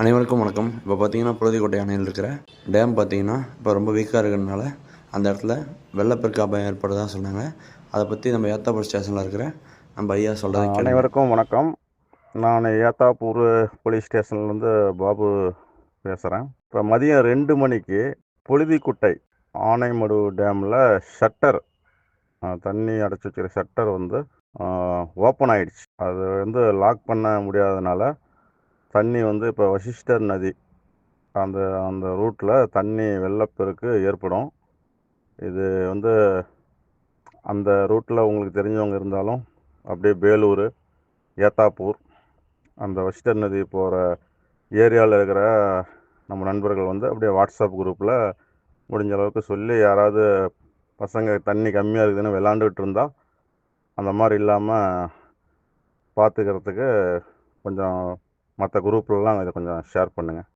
அனைவருக்கும் வணக்கம். இப்போ பார்த்தீங்கன்னா புழுதிக்கோட்டை அணையில் இருக்கிற டேம் பார்த்தீங்கன்னா இப்போ ரொம்ப வீக்காக இருக்கிறதுனால அந்த இடத்துல வெள்ளப்பெருக்கு அபாயம் ஏற்படுறதா சொன்னாங்க அதை பற்றி நம்ம ஏத்தாப்பூர் ஸ்டேஷனில் இருக்கிற நம்ம ஐயா கேளுங்க. அனைவருக்கும் வணக்கம். நான் ஏத்தாப்பூர் போலீஸ் ஸ்டேஷன்லேருந்து பாபு பேசுகிறேன் இப்போ மதியம் ரெண்டு மணிக்கு புழுதிக்குட்டை ஆனைமடு டேமில் ஷட்டர் தண்ணி அடைச்சி வச்சுக்கிற ஷட்டர் வந்து ஓப்பன் ஆயிடுச்சு. அது வந்து லாக் பண்ண முடியாதனால தண்ணி வந்து இப்போ வசிஷ்டர் நதி அந்த அந்த ரூட்டில் தண்ணி வெள்ளப்பெருக்கு ஏற்படும். இது வந்து அந்த ரூட்டில் உங்களுக்கு தெரிஞ்சவங்க இருந்தாலும் அப்படியே பேலூர் ஏத்தாப்பூர் அந்த வசிஷ்டர் நதி போகிற ஏரியாவில் இருக்கிற நம்ம நண்பர்கள் வந்து அப்படியே வாட்ஸ்அப் குரூப்பில் முடிஞ்ச அளவுக்கு சொல்லி யாராவது பசங்க தண்ணி கம்மியாக இருக்குதுன்னு விளாண்டுக்கிட்டு இருந்தால் அந்த மாதிரி இல்லாமல் பார்த்துக்கிறதுக்கு கொஞ்சம் மற்ற குரூப்லலாம் இதை கொஞ்சம் ஷேர் பண்ணுங்கள்